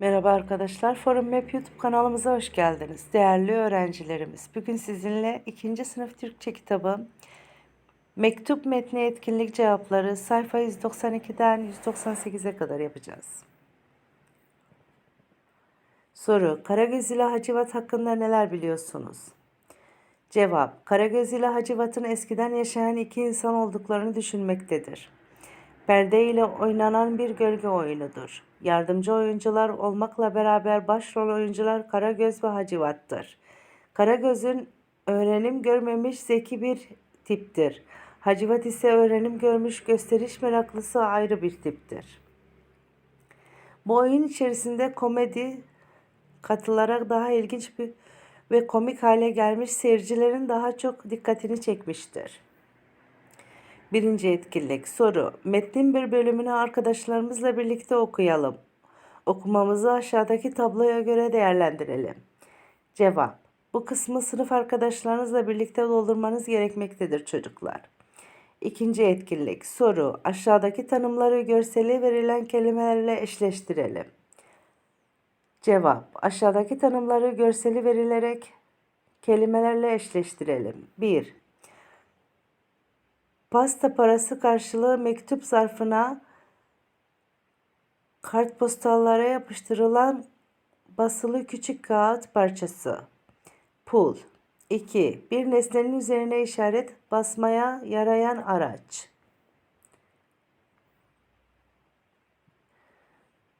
Merhaba arkadaşlar, Forum Map YouTube kanalımıza hoş geldiniz. Değerli öğrencilerimiz, bugün sizinle 2. sınıf Türkçe kitabı Mektup metni etkinlik cevapları sayfa 192'den 198'e kadar yapacağız. Soru, Karagöz ile Hacivat hakkında neler biliyorsunuz? Cevap, Karagöz ile Hacivat'ın eskiden yaşayan iki insan olduklarını düşünmektedir. Perde ile oynanan bir gölge oyunudur. Yardımcı oyuncular olmakla beraber başrol oyuncular Karagöz ve Hacivat'tır. Karagöz'ün öğrenim görmemiş zeki bir tiptir. Hacivat ise öğrenim görmüş gösteriş meraklısı ayrı bir tiptir. Bu oyun içerisinde komedi katılarak daha ilginç bir ve komik hale gelmiş seyircilerin daha çok dikkatini çekmiştir. Birinci etkinlik. Soru. Metnin bir bölümünü arkadaşlarımızla birlikte okuyalım. Okumamızı aşağıdaki tabloya göre değerlendirelim. Cevap. Bu kısmı sınıf arkadaşlarınızla birlikte doldurmanız gerekmektedir çocuklar. İkinci etkinlik. Soru. Aşağıdaki tanımları görseli verilen kelimelerle eşleştirelim. Cevap. Aşağıdaki tanımları görseli verilerek kelimelerle eşleştirelim. 1. Pasta parası karşılığı mektup zarfına kartpostallara yapıştırılan basılı küçük kağıt parçası. Pul. 2. Bir nesnenin üzerine işaret basmaya yarayan araç.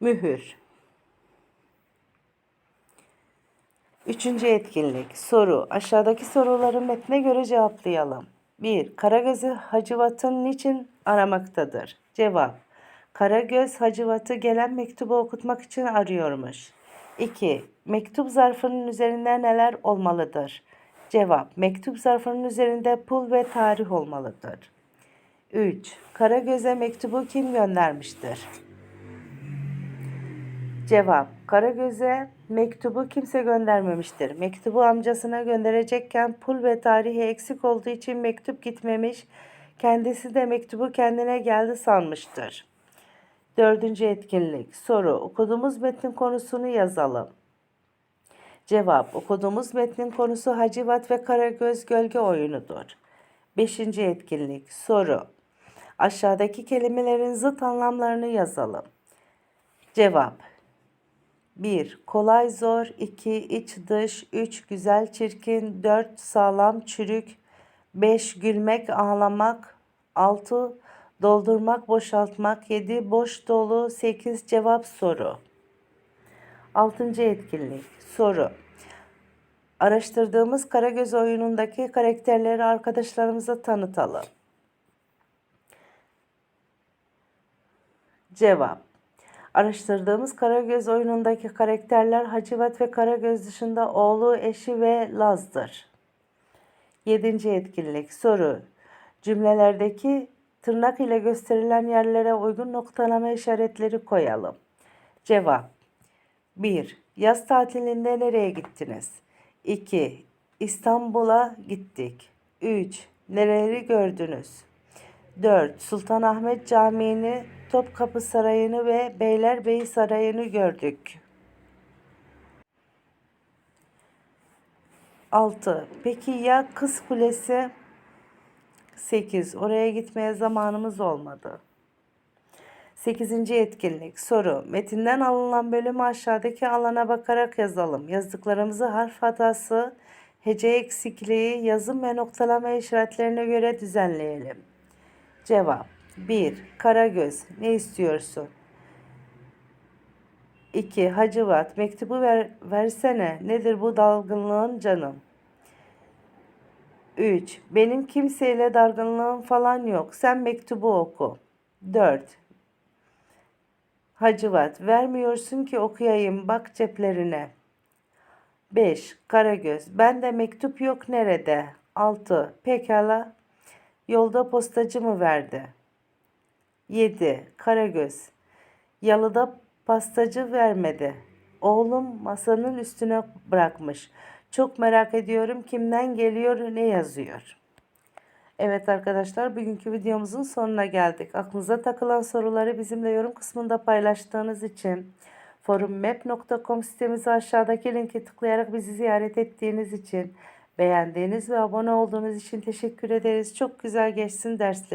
Mühür. Üçüncü etkinlik. Soru. Aşağıdaki soruları metne göre cevaplayalım. 1. Karagöz'ü Hacivat'ın niçin aramaktadır? Cevap. Karagöz Hacivat'ı gelen mektubu okutmak için arıyormuş. 2. Mektup zarfının üzerinde neler olmalıdır? Cevap. Mektup zarfının üzerinde pul ve tarih olmalıdır. 3. Karagöz'e mektubu kim göndermiştir? Cevap. Karagöz'e mektubu kimse göndermemiştir. Mektubu amcasına gönderecekken pul ve tarihi eksik olduğu için mektup gitmemiş. Kendisi de mektubu kendine geldi sanmıştır. Dördüncü etkinlik. Soru. Okuduğumuz metnin konusunu yazalım. Cevap. Okuduğumuz metnin konusu Hacivat ve Karagöz gölge oyunudur. Beşinci etkinlik. Soru. Aşağıdaki kelimelerin zıt anlamlarını yazalım. Cevap. 1. Kolay zor 2. iç dış 3. Güzel çirkin 4. Sağlam çürük 5. Gülmek ağlamak 6. Doldurmak boşaltmak 7. Boş dolu 8. Cevap soru 6. etkinlik Soru Araştırdığımız Karagöz oyunundaki karakterleri arkadaşlarımıza tanıtalım. Cevap Araştırdığımız Karagöz oyunundaki karakterler Hacivat ve Karagöz dışında oğlu, eşi ve Laz'dır. 7. etkinlik soru. Cümlelerdeki tırnak ile gösterilen yerlere uygun noktalama işaretleri koyalım. Cevap 1. Yaz tatilinde nereye gittiniz? 2. İstanbul'a gittik. 3. Nereleri gördünüz? 4. Sultanahmet Camii'ni, Topkapı Sarayı'nı ve Beylerbeyi Sarayı'nı gördük. 6. Peki ya Kız Kulesi? 8. Oraya gitmeye zamanımız olmadı. 8. etkinlik. Soru. Metinden alınan bölümü aşağıdaki alana bakarak yazalım. Yazdıklarımızı harf hatası, hece eksikliği, yazım ve noktalama işaretlerine göre düzenleyelim. Cevap 1. Karagöz. Ne istiyorsun? 2. Hacivat. Mektubu ver, versene. Nedir bu dalgınlığın canım? 3. Benim kimseyle dargınlığım falan yok. Sen mektubu oku. 4. Hacivat. Vermiyorsun ki okuyayım. Bak ceplerine. 5. Karagöz. Ben de mektup yok nerede? 6. Pekala. Yolda postacı mı verdi? 7. Karagöz. Yalıda pastacı vermedi. Oğlum masanın üstüne bırakmış. Çok merak ediyorum kimden geliyor ne yazıyor. Evet arkadaşlar bugünkü videomuzun sonuna geldik. Aklınıza takılan soruları bizimle yorum kısmında paylaştığınız için forummap.com sitemizi aşağıdaki linki tıklayarak bizi ziyaret ettiğiniz için, beğendiğiniz ve abone olduğunuz için teşekkür ederiz. Çok güzel geçsin dersleriniz.